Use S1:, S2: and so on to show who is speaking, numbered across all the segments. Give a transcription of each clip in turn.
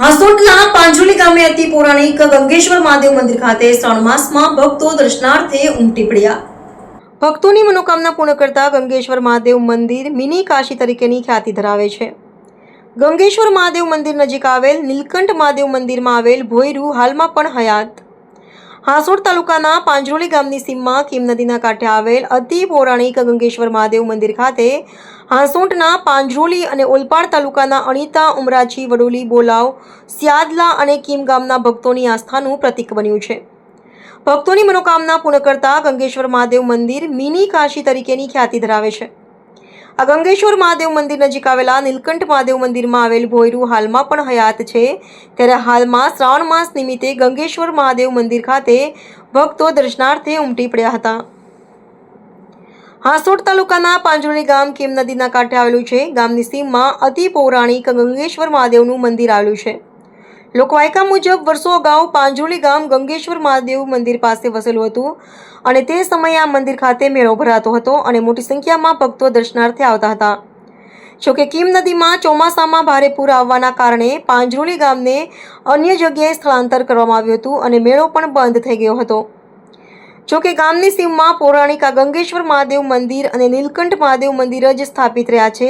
S1: હાસોટના પાંજોલી ગામે અતિ પૌરાણિક ગંગેશ્વર મહાદેવ મંદિર ખાતે શ્રાવણ માસમાં ભક્તો દર્શનાર્થે ઉમટી પડ્યા. ભક્તોની મનોકામના પૂર્ણ કરતા ગંગેશ્વર મહાદેવ મંદિર મિની કાશી તરીકેની ખ્યાતિ ધરાવે છે. ગંગેશ્વર મહાદેવ મંદિર નજીક આવેલ નીલકંઠ મહાદેવ મંદિરમાં આવેલ ભોયરું હાલમાં પણ હયાત. હાસોડ તાલુકાના પાંજરોલી ગામની સીમમાં કીમ નદીના કાંઠે આવેલ અતિ પૌરાણિક ગંગેશ્વર મહાદેવ મંદિર ખાતે હાંસોટના પાંજરોલી અને ઓલપાડ તાલુકાના અણીતા ઉમરાછી વડોલી, બોલાવ, સિયાદલા અને કીમ ગામના ભક્તોની આસ્થાનું પ્રતીક બન્યું છે. ભક્તોની મનોકામના પૂર્ણ કરતા ગંગેશ્વર મહાદેવ મંદિર મિની કાશી તરીકેની ખ્યાતિ ધરાવે છે. આ ગંગેશ્વર મહાદેવ મંદિર નજીક આવેલા નીલકંઠ મહાદેવ મંદિરમાં આવેલ ભોયરું હાલમાં પણ હયાત છે. ત્યારે હાલમાં શ્રાવણ માસ નિમિત્તે ગંગેશ્વર મહાદેવ મંદિર ખાતે ભક્તો દર્શનાર્થે ઉમટી પડ્યા હતા. હાંસોડ તાલુકાના પાંજરોલી ગામ કેમ નદીના કાંઠે આવેલું છે. ગામની સીમમાં અતિ પૌરાણિક ગંગેશ્વર મહાદેવનું મંદિર આવેલું છે. લોકવાયકા મુજબ વર્ષો અગાઉ પાંજોલી ગામ ગંગેશ્વર મહાદેવ મંદિર પાસે વસેલું હતું અને તે સમયે આ મંદિર ખાતે મેળો ભરાતો હતો અને મોટી સંખ્યામાં ભક્તો દર્શનાર્થે આવતા હતા. જોકે કીમ નદીમાં ચોમાસામાં ભારે પૂર આવવાના કારણે પાંજરોલી ગામને અન્ય જગ્યાએ સ્થળાંતર કરવામાં આવ્યું હતું અને મેળો પણ બંધ થઈ ગયો હતો. જોકે ગામની સીમમાં પૌરાણિક ગંગેશ્વર મહાદેવ મંદિર અને નીલકંઠ મહાદેવ મંદિર જ સ્થાપિત રહ્યા છે.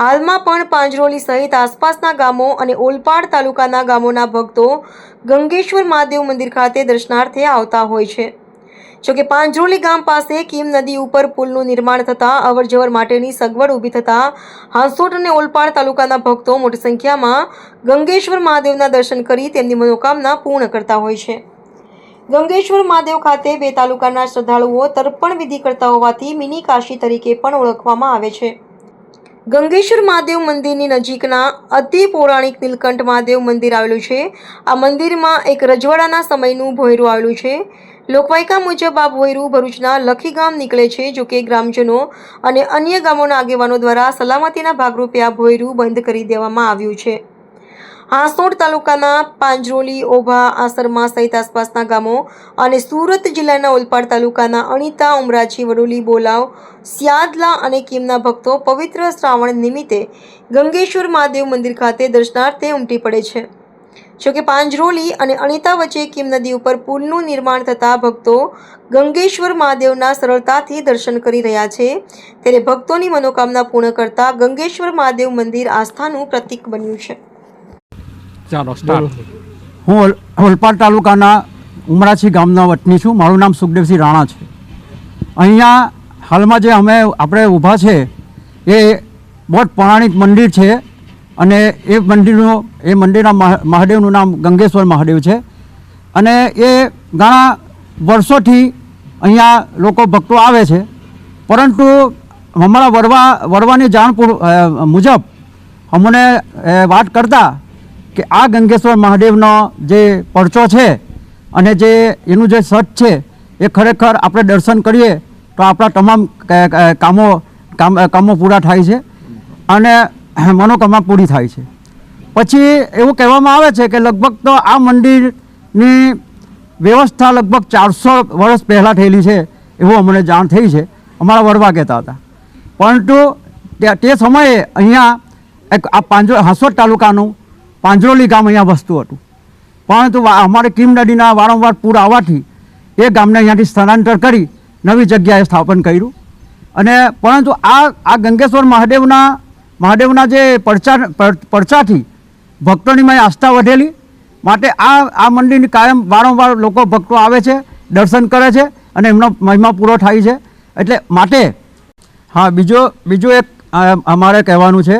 S1: હાલમાં પણ પાંજરોલી સહિત આસપાસના ગામો અને ઓલપાડ તાલુકાના ગામોના ભક્તો ગંગેશ્વર મહાદેવ મંદિર ખાતે દર્શનાર્થે આવતા હોય છે. જોકે પાંજરોલી ગામ પાસે કીમ નદી ઉપર પુલનું નિર્માણ થતાં અવરજવર માટેની સગવડ ઊભી થતાં હાંસોટ અને ઓલપાડ તાલુકાના ભક્તો મોટી સંખ્યામાં ગંગેશ્વર મહાદેવના દર્શન કરી તેમની મનોકામના પૂર્ણ કરતા હોય છે. ગંગેશ્વર મહાદેવ ખાતે બે તાલુકાના શ્રદ્ધાળુઓ તર્પણ વિધિ કરતા હોવાથી મિની કાશી તરીકે પણ ઓળખવામાં આવે છે. ગંગેશ્વર મહાદેવ મંદિરની નજીકના અતિ પૌરાણિક નીલકંઠ મહાદેવ મંદિર આવેલું છે. આ મંદિરમાં એક રજવાડાના સમયનું ભોયરું આવેલું છે. લોકવાયકા મુજબ આ ભોયરું ભરૂચના લખી ગામ નીકળે છે, જો કે ગ્રામજનો અને અન્ય ગામોના આગેવાનો દ્વારા સલામતીના ભાગરૂપે આ ભોયરું બંધ કરી દેવામાં આવ્યું છે. હાંસોડ તાલુકાના પાંજરોલી, ઓભા, આસરમા સહિત આસપાસના ગામો અને સુરત જિલ્લાના ઓલપાડ તાલુકાના અણીતા, ઉમરાજી, વડોલી, બોલાવ, સિયાદલા અને કીમના ભક્તો પવિત્ર શ્રાવણ નિમિત્તે ગંગેશ્વર મહાદેવ મંદિર ખાતે દર્શનાર્થે ઉમટી પડે છે. જોકે પાંજરોલી અને અણીતા વચ્ચે કીમ નદી ઉપર પુલનું નિર્માણ થતાં ભક્તો ગંગેશ્વર મહાદેવના સરળતાથી દર્શન કરી રહ્યા છે. ત્યારે ભક્તોની મનોકામના પૂર્ણ કરતા ગંગેશ્વર મહાદેવ મંદિર આસ્થાનું પ્રતીક બન્યું છે.
S2: ચાલો સ્ટાર્ટ
S3: હું ઓલ- ઓલપાડ તાલુકાના ઉમરાછી ગામના વતની છું. મારું નામ સુખદેવસિંહ રાણા છે. અહીંયા હાલમાં જે અમે આપણે ઊભા છે, એ બહુ પૌરાણિક મંદિર છે અને એ મંદિરનું, એ મંદિરના મહા- મહાદેવનું નામ ગંગેશ્વર મહાદેવ છે. અને એ ઘણા વર્ષોથી અહીંયા લોકો ભક્તો આવે છે. પરંતુ અમારા વરવા, વરવાની જાણ મુજબ અમને વાત કરતા કે આ ગંગેશ્વર મહાદેવનો જે પરચો છે અને જે એનું જે સટ છે, એ ખરેખર આપણે દર્શન કરીએ તો આપણા તમામ કામો, કામ પૂરા થાય છે અને મનોકામના પૂરી થાય છે. પછી એવું કહેવામાં આવે છે કે લગભગ તો આ મંદિરની વ્યવસ્થા લગભગ ચારસો વર્ષ પહેલાં થયેલી છે એવું અમને જાણ થઈ છે. અમારા વડવા કહેતા હતા. પરંતુ તે સમયે અહીંયા એક આ પાંજો, હાંસોદ તાલુકાનું પાંજરોલી ગામ અહીંયા વસતું હતું. પરંતુ અમારે કિમ નદીના વારંવાર પૂર આવવાથી એ ગામને અહીંયાથી સ્થળાંતર કરી નવી જગ્યાએ સ્થાપન કર્યું. અને પરંતુ આ આ ગંગેશ્વર મહાદેવના મહાદેવના જે પડચા પડચાથી ભક્તોની મેં આસ્થા વધેલી. માટે આ આ મંદિરની કાયમ વારંવાર લોકો ભક્તો આવે છે, દર્શન કરે છે અને એમનો મહિમા પૂરો થાય છે. એટલે માટે હા, બીજો બીજું એક અમારે કહેવાનું છે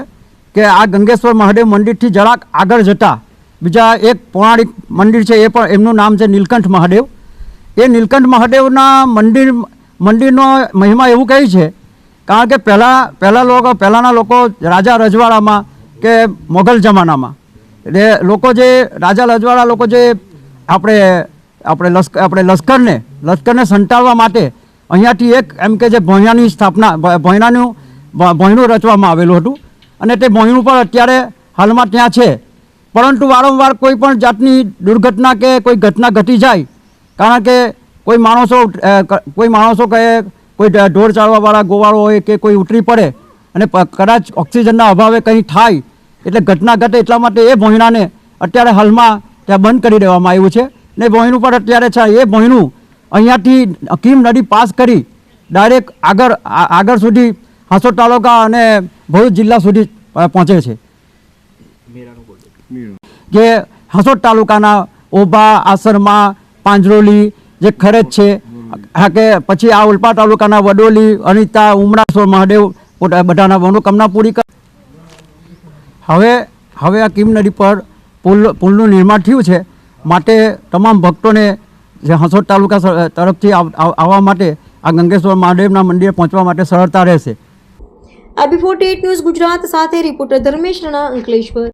S3: કે આ ગંગેશ્વર મહાદેવ મંદિરથી જરાક આગળ જતાં બીજા એક પૌરાણિક મંદિર છે, એ પણ એમનું નામ છે નીલકંઠ મહાદેવ. એ નીલકંઠ મહાદેવના મંદિર, મંદિરનો મહિમા એવું કહે છે, કારણ કે પહેલાં પહેલાં લોકો, પહેલાંના લોકો રાજા રજવાડામાં કે મોગલ જમાનામાં. એટલે લોકો જે, રાજા રજવાડા લોકો જે આપણે આપણે લશ્કર આપણે લશ્કરને લશ્કરને સંટાળવા માટે અહીંયાથી એક એમ કે જે ભોંયાની સ્થાપના, ભ- ભોંયણાનું રચવામાં આવેલું હતું. અને તે મોહિનું પણ અત્યારે હાલમાં ત્યાં છે. પરંતુ વારંવાર કોઈ પણ જાતની દુર્ઘટના કે કોઈ ઘટના ઘટી જાય, કારણ કે કોઈ માણસો કોઈ માણસો કહે, કોઈ ઢોર ચાળવાવાળા ગોવાળો હોય કે કોઈ ઉતરી પડે અને કદાચ ઓક્સિજનના અભાવે કંઈ થાય, એટલે ઘટના ઘટે એટલા માટે એ ભોંયણાને અત્યારે હાલમાં ત્યાં બંધ કરી દેવામાં આવ્યું છે. ને ભોયનું પણ અત્યારે છે, એ ભોયનું અહીંયાથી કીમ નદી પાસ કરી, ડાયરેક્ટ આગળ આગળ સુધી હાંસોદ તાલુકા અને ભરૂચ જિલ્લા સુધી પહોંચે છે. કે હાંસોદ તાલુકાના ઓભા, આસરમા, પાંજરોલી જે ખરેજ છે, હા કે પછી આ ઉલપા તાલુકાના વડોલી, અનિતા ઉમરાસોર મહાદેવ બધાના મનોકામના પૂરી કર હવે હવે આ કીમ નદી પર પુલ, પુલનું નિર્માણ થયું છે. માટે તમામ ભક્તોને જે હાંસોદ તાલુકા તરફથી આવ- આવ- આવવા માટે આ ગંગેશ્વર મહાદેવના મંદિરે પહોંચવા માટે સરળતા રહેશે.
S1: આબી ફોર્ટી ન્યૂઝ ગુજરાત સાથે રિપોર્ટર ધર્મેશ રણા અંકલેશ્વર.